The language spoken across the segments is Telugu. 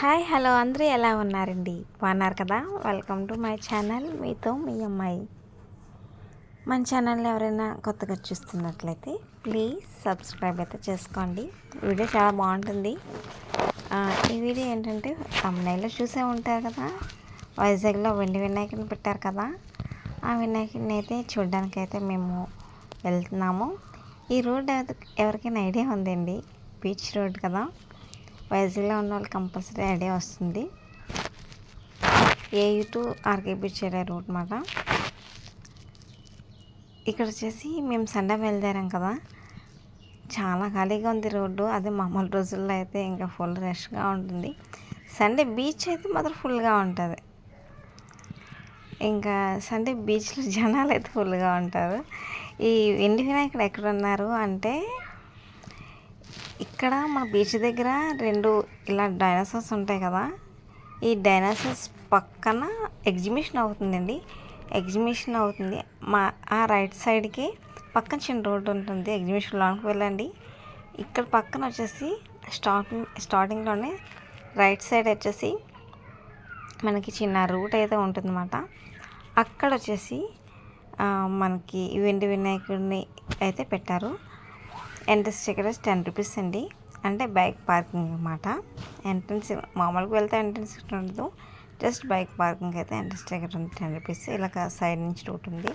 హాయ్ హలో అందరూ ఎలా ఉన్నారండి? బాగున్నారు కదా? వెల్కమ్ టు మై ఛానల్ మీతో మీ అమ్మాయి. మన ఛానల్ ఎవరైనా కొత్తగా చూస్తున్నట్లయితే ప్లీజ్ సబ్స్క్రైబ్ అయితే చేసుకోండి. వీడియో చాలా బాగుంటుంది. ఈ వీడియో ఏంటంటే తమిళలో చూసే ఉంటారు కదా? వైజాగ్లో వెండి వినాయకుని పెట్టారు కదా? ఆ వినాయకుడిని అయితే చూడడానికి అయితే మేము వెళ్తున్నాము. ఈ రోడ్ ఎవరికైనా ఐడియా ఉందండి? బీచ్ రోడ్ కదా? వైజాగ్లో ఉన్న వాళ్ళు కంపల్సరీ ఐడియా వస్తుంది. ఏయూ టు ఆర్కే బీచ్ వెళ్ళే రూట్ మాట. ఇక్కడ వచ్చేసి మేము సండే బయలుదేరాం కదా. చాలా ఖాళీగా ఉంది రోడ్డు. అదే మామూలు రోజుల్లో అయితే ఇంకా ఫుల్ రష్గా ఉంటుంది. సండే బీచ్ అయితే మాత్రం ఫుల్గా ఉంటుంది. ఇంకా సండే బీచ్లో జనాలు అయితే ఫుల్గా ఉంటారు. ఈ ఎండి వినాయకుడు ఎక్కడ ఉన్నారు అంటే ఇక్కడ మన బీచ్ దగ్గర రెండు ఇలా డైనోసార్స్ ఉంటాయి కదా. ఈ డైనోసార్స్ పక్కన ఎగ్జిబిషన్ అవుతుందండి. ఎగ్జిబిషన్ అవుతుంది. మా ఆ రైట్ సైడ్కి పక్కన చిన్న రోడ్డు ఉంటుంది. ఎగ్జిబిషన్ లోనికి వెళ్ళండి. ఇక్కడ పక్కన వచ్చేసి స్టార్టింగ్ స్టార్టింగ్లోనే రైట్ సైడ్ వచ్చేసి మనకి చిన్న రూట్ అయితే ఉంటుందన్నమాట. అక్కడ వచ్చేసి మనకి వెండి వినాయకుడిని అయితే పెట్టారు. ఎంట్రన్స్ టికెట్ టెన్ రూపీస్ అండి. అంటే బైక్ పార్కింగ్ అనమాట ఎంట్రన్స్ మామూలుగా వెళ్తే ఎంట్రన్స్ టికెట్ ఉండదు. జస్ట్ బైక్ పార్కింగ్ అయితే ఎంట్రన్స్ టికెట్ ఉంది టెన్ రూపీస్ ఇలా సైడ్ నుంచి రూట్ ఉంది.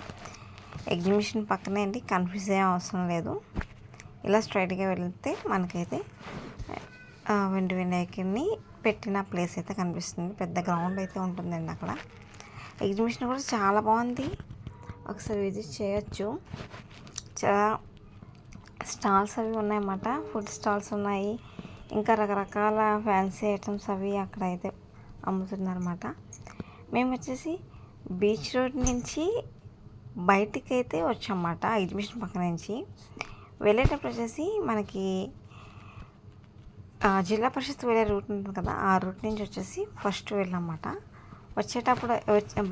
ఎగ్జిబిషన్ పక్కనే అండి. కన్ఫ్యూజ్ అయ్యే అవసరం లేదు. ఇలా స్ట్రైట్గా వెళితే మనకైతే వెండి వినాయకుడిని పెట్టిన ప్లేస్ అయితే కనిపిస్తుంది. పెద్ద గ్రౌండ్ అయితే ఉంటుందండి అక్కడ. ఎగ్జిబిషన్ కూడా చాలా బాగుంది. ఒకసారి విజిట్ చేయొచ్చు. చాలా స్టాల్స్ అవి ఉన్నాయన్నమాట. ఫుడ్ స్టాల్స్ ఉన్నాయి. ఇంకా రకరకాల ఫ్యాన్సీ ఐటమ్స్ అవి అక్కడ అయితే అమ్ముతున్నారన్నమాట. మేము వచ్చేసి బీచ్ రోడ్ నుంచి బయటికి అయితే వచ్చామన్నమాట ఎగ్జిబిషన్ పక్క నుంచి. వెళ్ళేటప్పుడు వచ్చేసి మనకి జిల్లా పరిషత్ వెళ్ళే రూట్ ఉంటుంది కదా ఆ రూట్ నుంచి వచ్చేసి ఫస్ట్ వెళ్ళామన్నమాట. వచ్చేటప్పుడు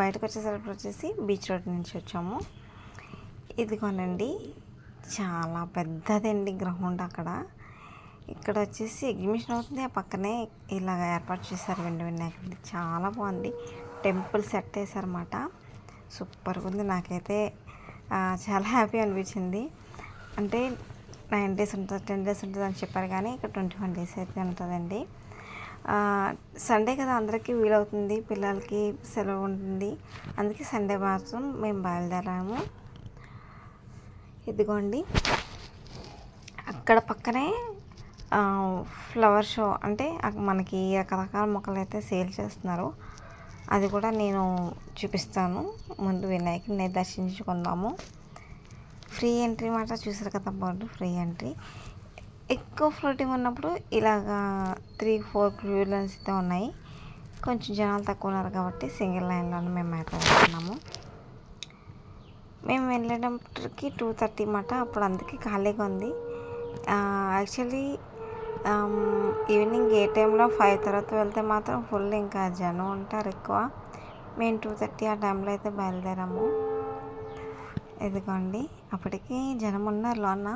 బయటకు వచ్చేసరికి వచ్చేసి బీచ్ రోడ్ నుంచి వచ్చాము. ఇదిగోనండి చాలా పెద్దదండి గ్రౌండ్ అక్కడ. ఇక్కడ వచ్చేసి ఎగ్జిబిషన్ అవుతుంది. ఆ పక్కనే ఇలాగ ఏర్పాటు చేశారు వెండి వినాయకుడి చాలా బాగుంది. టెంపుల్ సెట్ వేసారన్నమాట సూపర్గా ఉంది. నాకైతే చాలా హ్యాపీ అనిపించింది. అంటే నైన్ డేస్ ఉంటుంది టెన్ డేస్ ఉంటుంది అని చెప్పారు కానీ ఇక్కడ ట్వంటీ వన్ డేస్ అయితే ఉంటుందండి. సండే కదా అందరికీ వీలవుతుంది పిల్లలకి సెలవు ఉంటుంది. అందుకే సండే మాత్రం మేము బయలుదేరాము. ఇదిగోండి. అక్కడ పక్కనే ఫ్లవర్ షో అంటే మనకి రకరకాల మొక్కలు అయితే సేల్ చేస్తున్నారు. అది కూడా నేను చూపిస్తాను. ముందు వినాయకుడిని దర్శించుకుందాము. ఫ్రీ ఎంట్రీ మాట చూసారు కదా బోర్డు ఫ్రీ ఎంట్రీ ఎక్కువ ఫ్లోటింగ్ ఉన్నప్పుడు ఇలాగా త్రీ ఫోర్ క్యూ లైన్స్ అయితే ఉన్నాయి. కొంచెం జనాలు తక్కువ ఉన్నారు కాబట్టి సింగిల్ లైన్లోనే మేము అయితే వెళ్తున్నాము మేము వెళ్ళేటప్పటికి టూ థర్టీ మాట అప్పుడు అందుకే ఖాళీగా ఉంది. యాక్చువల్లీ ఈవినింగ్ ఏ టైంలో ఫైవ్ తర్వాత వెళ్తే మాత్రం ఫుల్ ఇంకా జనం ఉంటారు ఎక్కువ. మేము టూ థర్టీ ఆ టైంలో అయితే బయలుదేరాము. ఇదిగోండి అప్పటికి జనం ఉన్నారు లోన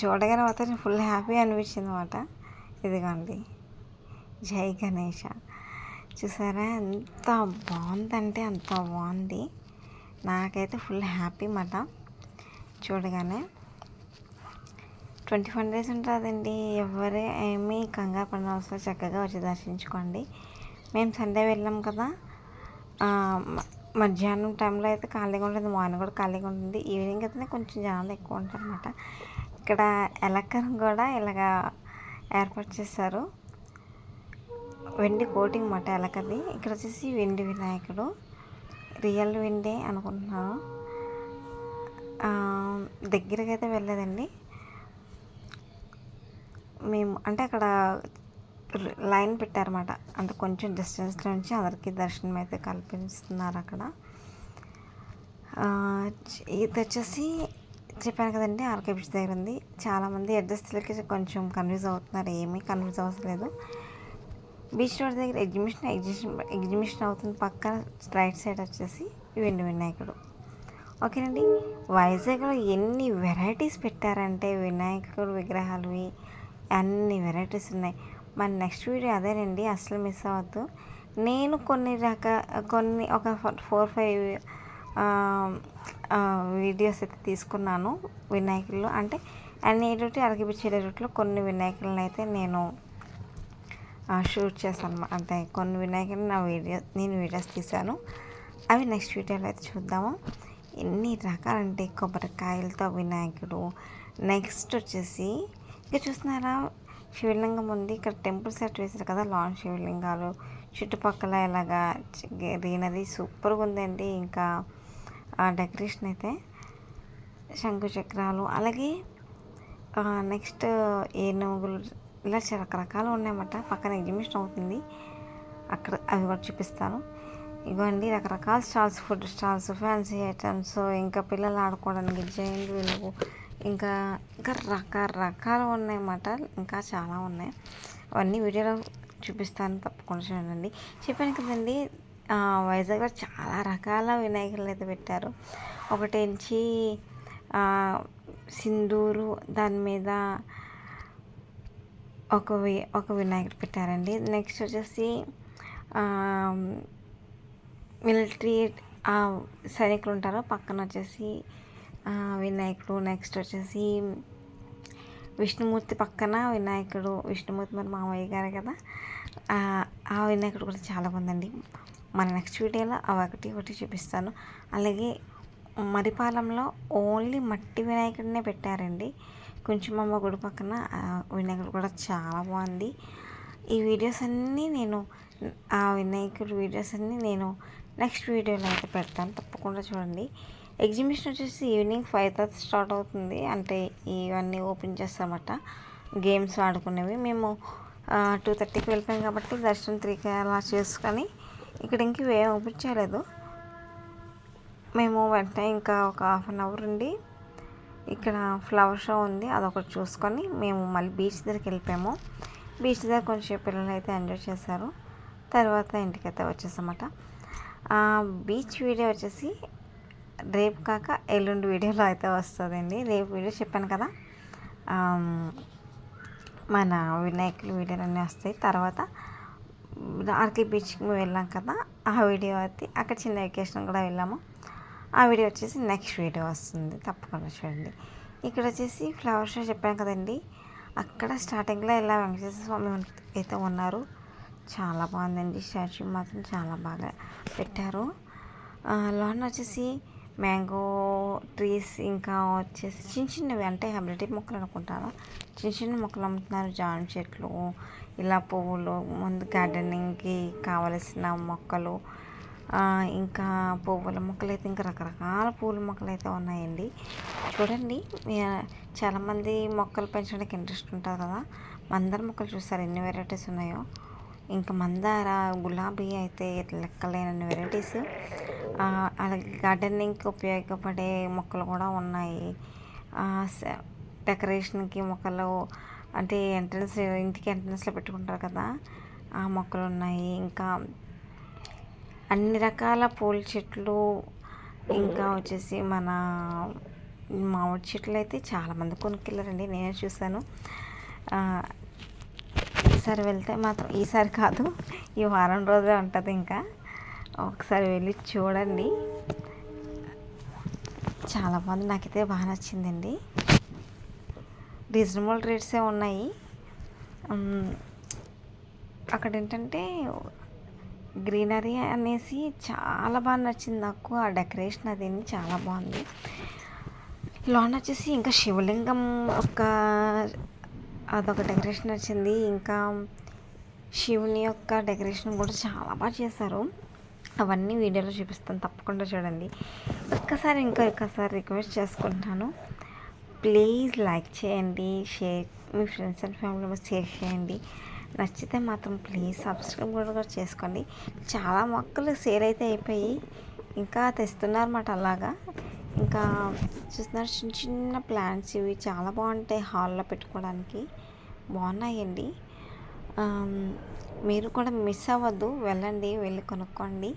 చూడగానే మాత్రం ఫుల్ హ్యాపీ అనిపించింది అనమాట ఇదిగోండి జై గణేష. చూసారా? ఎంత బాగుందంటే అంత బాగుంది. నాకైతే ఫుల్ హ్యాపీ మాట. చూడగానే ట్వంటీ ఫైవ్ డేస్ ఉంటుందండి. ఎవరు ఏమీ కంగారు పడిన అవసరం చక్కగా వచ్చి దర్శించుకోండి. మేము సండే వెళ్ళాం కదా. మధ్యాహ్నం టైంలో అయితే ఖాళీగా ఉంటుంది మార్నింగ్ కూడా ఖాళీగా ఉంటుంది ఈవినింగ్ అయితే కొంచెం జనాలు ఎక్కువ ఉంటారు అనమాట ఇక్కడ ఎలక్కరం కూడా ఇలాగా ఏర్పాటు చేశారు. వెండి కోటింగ్ మాట ఎలకది. ఇక్కడ వచ్చేసి వెండి వినాయకుడు. రియల్ వెండి అనుకుంటున్నాను ఆ, దగ్గరికి అయితే వెళ్ళలేదండి మేము అంటే అక్కడ లైన్ పెట్టారన్నమాట. అంటే కొంచెం డిస్టెన్స్ నుంచి అందరికీ దర్శనం అయితే కల్పిస్తున్నారు అక్కడ. ఇది వచ్చేసి చెప్పాను కదండి ఆర్కే బీచ్ దగ్గర ఉంది. చాలామంది అడ్రస్లకి కొంచెం కన్ఫ్యూజ్ అవుతున్నారు. ఏమీ కన్ఫ్యూజ్ అవసరం లేదు బీచ్ రోడ్ దగ్గర ఎగ్జిబిషన్ ఎగ్జిబిషన్ ఎగ్జిబిషన్ అవుతుంది పక్కన రైట్ సైడ్ వచ్చేసి వెండి వినాయకుడు. ఓకేనండి? వైజాగ్లో ఎన్ని వెరైటీస్ పెట్టారంటే వినాయకుడు విగ్రహాలు అన్ని వెరైటీస్ ఉన్నాయి. మన నెక్స్ట్ వీడియో అదేనండి అసలు మిస్ అవ్వద్దు. నేను కొన్ని రక కొన్ని ఒక ఫోర్ ఫైవ్ వీడియోస్ అయితే తీసుకున్నాను వినాయకులు అంటే అన్ని రూట్ అరగిపిచ్చే రూట్లో కొన్ని వినాయకులను అయితే నేను షూట్ చేస్తాను అంటే కొన్ని వినాయకుని నా వీడియో నేను వీడియోస్ తీశాను. అవి నెక్స్ట్ వీడియోలో అయితే చూద్దాము. ఎన్ని రకాలంటే కొబ్బరికాయలతో వినాయకుడు. నెక్స్ట్ వచ్చేసి ఇక చూస్తున్నారా శివలింగం ఉంది. ఇక్కడ టెంపుల్ సెట్ వేశారు కదా లాంగ్ శివలింగాలు. చుట్టుపక్కల ఇలాగా గ్రీనరీ సూపర్గా ఉందండి. ఇంకా డెకరేషన్ అయితే శంకు చక్రాలు అలాగే నెక్స్ట్ ఏనుగులు ఇలా రకరకాలు ఉన్నాయన్నమాట. పక్కన ఎగ్జిబిషన్ అవుతుంది. అక్కడ అవి కూడా చూపిస్తాను. ఇవ్వండి రకరకాల stalls food stalls fancy items ఇంకా పిల్లలు ఆడుకోవడానికి జైన్ వెలుగు ఇంకా ఇంకా రకరకాలు ఉన్నాయన్నమాట. ఇంకా చాలా ఉన్నాయి. అవన్నీ వీడియోలో చూపిస్తాను. తప్పకుండా చూడండి. చెప్పాను కదండి వైజాగ్లో చాలా రకాల వినాయకులు అయితే పెట్టారు. ఒకటి సింధూరు దాని మీద ఒక వి ఒక వినాయకుడు పెట్టారండి. నెక్స్ట్ వచ్చేసి మిలిటరీ సైనికులు ఉంటారు. పక్కన వచ్చేసి వినాయకుడు. నెక్స్ట్ వచ్చేసి విష్ణుమూర్తి పక్కన వినాయకుడు విష్ణుమూర్తి మరి మామయ్య గారు కదా. ఆ వినాయకుడు కూడా చాలా బాగుందండి. మన నెక్స్ట్ వీడియోలో అవి ఒకటి ఒకటి చూపిస్తాను. అలాగే మరిపాలెంలో ఓన్లీ మట్టి వినాయకుడినే పెట్టారండి. కొంచెం అమ్మ గుడి పక్కన వినాయకుడు కూడా చాలా బాగుంది. ఈ వీడియోస్ అన్నీ నేను ఆ వినాయకుడు వీడియోస్ అన్నీ నేను నెక్స్ట్ వీడియోలో అయితే పెడతాను. తప్పకుండా చూడండి. ఎగ్జిబిషన్ వచ్చేసి ఈవినింగ్ ఫైవ్ థర్టీ స్టార్ట్ అవుతుంది. అంటే ఇవన్నీ ఓపెన్ చేస్తామట. గేమ్స్ ఆడుకునేవి. మేము టూ థర్టీకి వెళ్ళిపోయాం కాబట్టి దర్శనం త్రీకి అలా చేసుకొని ఇక్కడ ఇంక ఏం ఓపెన్ చేయలేదు. మేము వెంటనే ఇంకా ఒక హాఫ్ అన్ అవర్ ఉండి ఇక్కడ ఫ్లవర్ షో ఉంది అదొకటి చూసుకొని మేము మళ్ళీ బీచ్ దగ్గరికి వెళ్ళిపోయాము. బీచ్ దగ్గర కొంచెం పిల్లలు అయితే ఎంజాయ్ చేశారు. తర్వాత ఇంటికైతే వచ్చేసామట. బీచ్ వీడియో వచ్చేసి రేపు కాక ఎల్లుండి వీడియోలో అయితే వస్తుందండి. రేపు వీడియో చెప్పాను కదా. మన వినాయకులు వీడియోలు అన్నీ వస్తాయి. తర్వాత ఆర్కే బీచ్కి వెళ్ళాం కదా. ఆ వీడియో అయితే అక్కడ చిన్న వెకేషన్ కూడా వెళ్ళాము. ఆ వీడియో వచ్చేసి నెక్స్ట్ వీడియో వస్తుంది. తప్పకుండా చూడండి. ఇక్కడ వచ్చేసి ఫ్లవర్ షో చెప్పాను కదండి. అక్కడ స్టార్టింగ్లో ఇలా వెంకటేశ్వర స్వామి అయితే ఉన్నారు. చాలా బాగుందండి. స్టాచ్యూ మాత్రం చాలా బాగా పెట్టారు. లోన వచ్చేసి మ్యాంగో ట్రీస్ ఇంకా వచ్చేసి చిన్న చిన్నవి అంటే హెబిలిటీ మొక్కలు అనుకుంటారా? చిన్న చిన్న మొక్కలు అమ్ముతున్నారు. జామ చెట్లు ఇలా పువ్వులు ముందు గార్డెనింగ్కి కావలసిన మొక్కలు ఇంకా పువ్వుల మొక్కలు అయితే ఇంకా రకరకాల పూల మొక్కలు అయితే ఉన్నాయండి. చూడండి చాలామంది మొక్కలు పెంచడానికి ఇంట్రెస్ట్ ఉంటుంది కదా. మందార మొక్కలు చూస్తారు ఎన్ని వెరైటీస్ ఉన్నాయో? ఇంకా మందార గులాబీ అయితే లెక్కలేనన్ని వెరైటీస్ అలాగే గార్డెనింగ్కి ఉపయోగపడే మొక్కలు కూడా ఉన్నాయి. డెకరేషన్కి మొక్కలు అంటే ఎంట్రన్స్ ఇంటికి ఎంట్రన్స్లో పెట్టుకుంటారు కదా. ఆ మొక్కలు ఉన్నాయి. ఇంకా అన్ని రకాల పూల చెట్లు ఇంకా వచ్చేసి మన మామిడి చెట్లు అయితే చాలామంది కొనుక్కెళ్ళారండి నేనే చూశాను. ఈసారి వెళ్తే మాత్రం ఈసారి కాదు ఈ వారం రోజే ఉంటుంది ఇంకా. ఒకసారి వెళ్ళి చూడండి. చాలా బాగుంది నాకైతే బాగా నచ్చిందండి. రీజనబుల్ రేట్సే ఉన్నాయి. అక్కడ ఏంటంటే గ్రీనరీ అనేసి చాలా బాగా నచ్చింది నాకు. ఆ డెకరేషన్ అది చాలా బాగుంది. లోన వచ్చేసి ఇంకా శివలింగం ఒక అదొక డెకరేషన్ వచ్చింది ఇంకా శివుని యొక్క డెకరేషన్ కూడా చాలా బాగా చేశారు. అవన్నీ వీడియోలో చూపిస్తాను. తప్పకుండా చూడండి. ఒక్కసారి ఇంకా ఒక్కసారి రిక్వెస్ట్ చేసుకుంటున్నాను ప్లీజ్ లైక్ చేయండి. Share me friends and family members share చేయండి. నచ్చితే మాత్రం ప్లీజ్ సబ్స్క్రైబ్ కూడా చేసుకోండి. చాలా మొక్కలు సేల్ అయితే అయిపోయి ఇంకా తెస్తున్నారన్నమాట అలాగా. ఇంకా చూస్తున్నారు చిన్న చిన్న ప్లాంట్స్ ఇవి చాలా బాగుంటాయి హాల్లో పెట్టుకోవడానికి. బాగున్నాయండి. మీరు కూడా మిస్ అవ్వద్దు. వెళ్ళండి వెళ్ళి కొనుక్కోండి.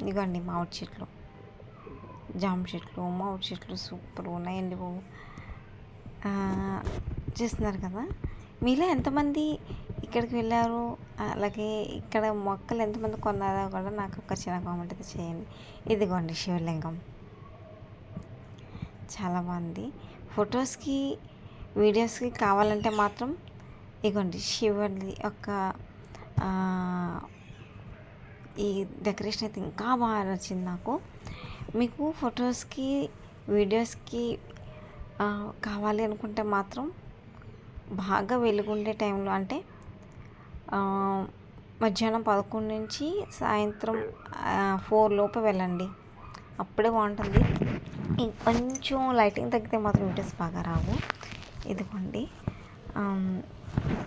ఇదిగోండి మామిడి చెట్లు జామ చెట్లు మామిడి చెట్లు సూపర్ ఉన్నాయండి బాబు. చూస్తున్నారు కదా? మీలో ఎంతమంది ఇక్కడికి వెళ్ళారు? అలాగే ఇక్కడ మొక్కలు ఎంతమంది కొన్నారో కూడా నాకు ఒక చిన్న కామెంట్ అయితే చేయండి. ఇదిగోండి శివలింగం. చాలా బాగుంది. ఫొటోస్కి వీడియోస్కి కావాలంటే మాత్రం ఇదిగోండి శివుడి యొక్క ఈ డెకరేషన్ అయితే ఇంకా బాగా నచ్చింది నాకు. మీకు ఫొటోస్కి వీడియోస్కి కావాలి అనుకుంటే మాత్రం బాగా వెలుగుండే టైంలో అంటే మధ్యాహ్నం పదకొండు నుంచి సాయంత్రం ఫోర్ లోపు వెళ్ళండి. అప్పుడే బాగుంటుంది. కొంచెం లైటింగ్ తగ్గితే మాత్రం వీడియోస్ బాగా రావు. ఇదిగోండి.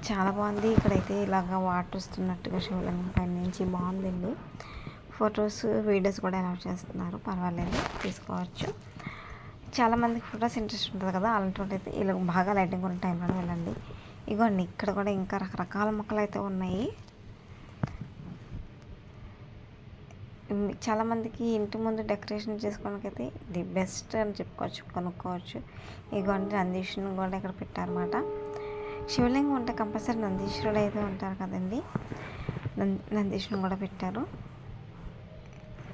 చాలా బాగుంది. ఇక్కడైతే ఇలాగ వాటర్ వస్తున్నట్టుగా శివలింగం పైన నుంచి బాగుందండి. ఫొటోస్ వీడియోస్ కూడా అలౌ చేస్తున్నారు. పర్వాలేదు. తీసుకోవచ్చు. చాలామందికి ఫొటోస్ ఇంట్రెస్ట్ ఉంటుంది కదా అలాంటి అయితే ఇలా బాగా లైటింగ్ ఉన్న టైంలో వెళ్ళండి. ఇగోండి ఇక్కడ కూడా ఇంకా రకరకాల మొక్కలు అయితే ఉన్నాయి. చాలామందికి ఇంటి ముందు డెకరేషన్ చేసుకోవడానికి అయితే ది బెస్ట్ అని చెప్పుకోవచ్చు కొనుక్కోవచ్చు. ఇగోండి నందీశ్వరుని కూడా ఇక్కడ పెట్టారన్నమాట. శివలింగం ఉంటే కంపల్సరీ నందీశ్వరుడు అయితే ఉంటారు కదండి. నందీశ్వరుని కూడా పెట్టారు.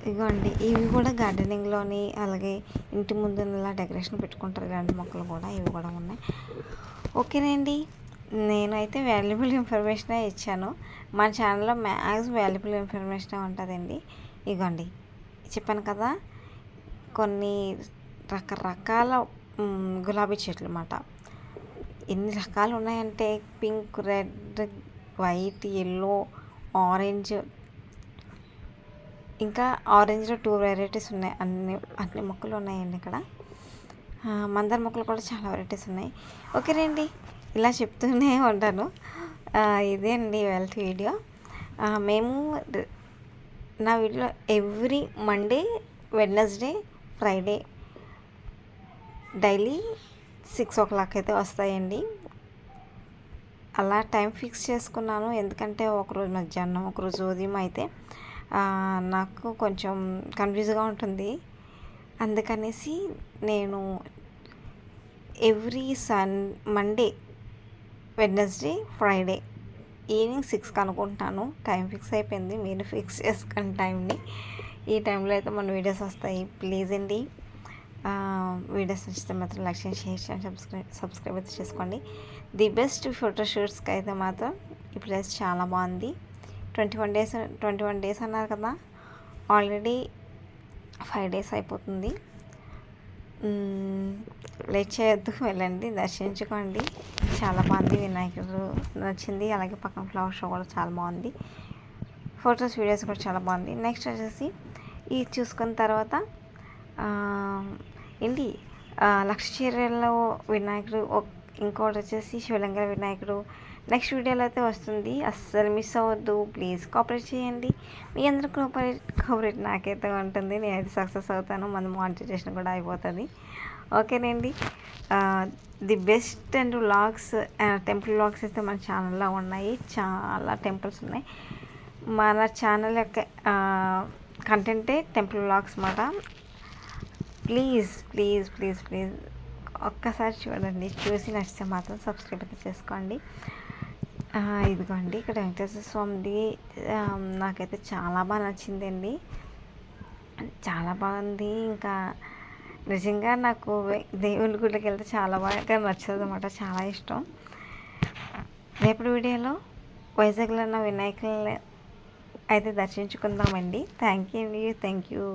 ఇగోండి ఇవి కూడా గార్డెనింగ్లోని అలాగే ఇంటి ముందు ఇలా డెకరేషన్ పెట్టుకుంటారు ఇలాంటి మొక్కలు కూడా ఇవి కూడా ఉన్నాయి. ఓకేనండి నేనైతే వాల్యుబుల్ ఇన్ఫర్మేషనే ఇచ్చాను. మన ఛానల్లో మ్యాక్స్ వాల్యుబుల్ ఇన్ఫర్మేషనే ఉంటుందండి. ఇగోండి చెప్పాను కదా కొన్ని రకరకాల గులాబీ చెట్లు అన్నమాట. ఎన్ని రకాలు ఉన్నాయంటే pink red white yellow orange ఇంకా ఆరెంజ్లో టూ వెరైటీస్ ఉన్నాయి. అన్ని అన్ని మొక్కలు ఉన్నాయండి ఇక్కడ. మందార మొక్కలు కూడా చాలా వెరైటీస్ ఉన్నాయి. ఓకే రండి ఇలా చెప్తూనే ఉంటాను. ఇదే అండి వెల్త్ వీడియో మేము నా video every Monday Wednesday Friday daily six o'clock అయితే వస్తాయండి. అలా టైం ఫిక్స్ చేసుకున్నాను. ఎందుకంటే ఒకరోజు మధ్యాహ్నం ఒకరోజు ఉదయం అయితే నాకు కొంచెం కన్ఫ్యూజ్గా ఉంటుంది. అందుకనేసి నేను every Sunday Wednesday Friday evening సిక్స్కి అనుకుంటున్నాను టైం ఫిక్స్ అయిపోయింది. మీరు ఫిక్స్ చేసుకుని టైంని ఈ టైంలో అయితే మన వీడియోస్ వస్తాయి. ప్లీజ్ అండి. వీడియోస్ నచ్చితే మాత్రం లైక్ చేయండి షేర్ చేయండి సబ్స్క్రైబ్ సబ్స్క్రైబ్ అయితే చేసుకోండి. ది బెస్ట్ ఫోటోషూట్స్కి అయితే మాత్రం ఈ ప్లేస్ చాలా బాగుంది. Twenty one days twenty one days అన్నారు కదా. ఆల్రెడీ ఫైవ్ డేస్ అయిపోతుంది. లేట్ చేయొద్దు వెళ్ళండి దర్శించుకోండి. చాలా బాగుంది వినాయకుడు నచ్చింది. అలాగే పక్కన ఫ్లవర్ షో కూడా చాలా బాగుంది. ఫొటోస్ వీడియోస్ కూడా చాలా బాగుంది. నెక్స్ట్ వచ్చేసి ఇది చూసుకున్న తర్వాత ఏంటి లక్ష చీరల్లో వినాయకుడు ఇంకోటి వచ్చేసి శివలింగ వినాయకుడు నెక్స్ట్ వీడియోలో అయితే వస్తుంది. అస్సలు మిస్ అవ్వద్దు. ప్లీజ్ కోఆపరేట్ చేయండి. మీ అందరూ కోఆపరేట్ కోఆపరేట్ నాకైతే ఉంటుంది. నేనైతే సక్సెస్ అవుతాను. మన మానిటైజేషన్ కూడా అయిపోతుంది. ఓకేనండి the best and vlogs temple vlogs అయితే మన ఛానల్లో ఉన్నాయి. చాలా టెంపుల్స్ ఉన్నాయి. మన ఛానల్ యొక్క కంటెంటే టెంపుల్ వ్లాగ్స్ మాట. ప్లీజ్ ప్లీజ్ ప్లీజ్ ప్లీజ్ ఒక్కసారి చూడండి. చూసి నచ్చితే మాత్రం సబ్స్క్రైబ్ అయితే చేసుకోండి. ఇదిగోండి ఇక్కడ వెంకటేశ్వర స్వామిది నాకైతే చాలా బాగా నచ్చిందండి. చాలా బాగుంది ఇంకా నిజంగా నాకు దేవుని గుడికి వెళ్తే చాలా బాగా నచ్చదు అనమాట చాలా ఇష్టం. రేపటి వీడియోలో వైజాగ్లో ఉన్న వినాయకులని అయితే దర్శించుకుందామండి. థ్యాంక్ యూ అండి థ్యాంక్ యూ.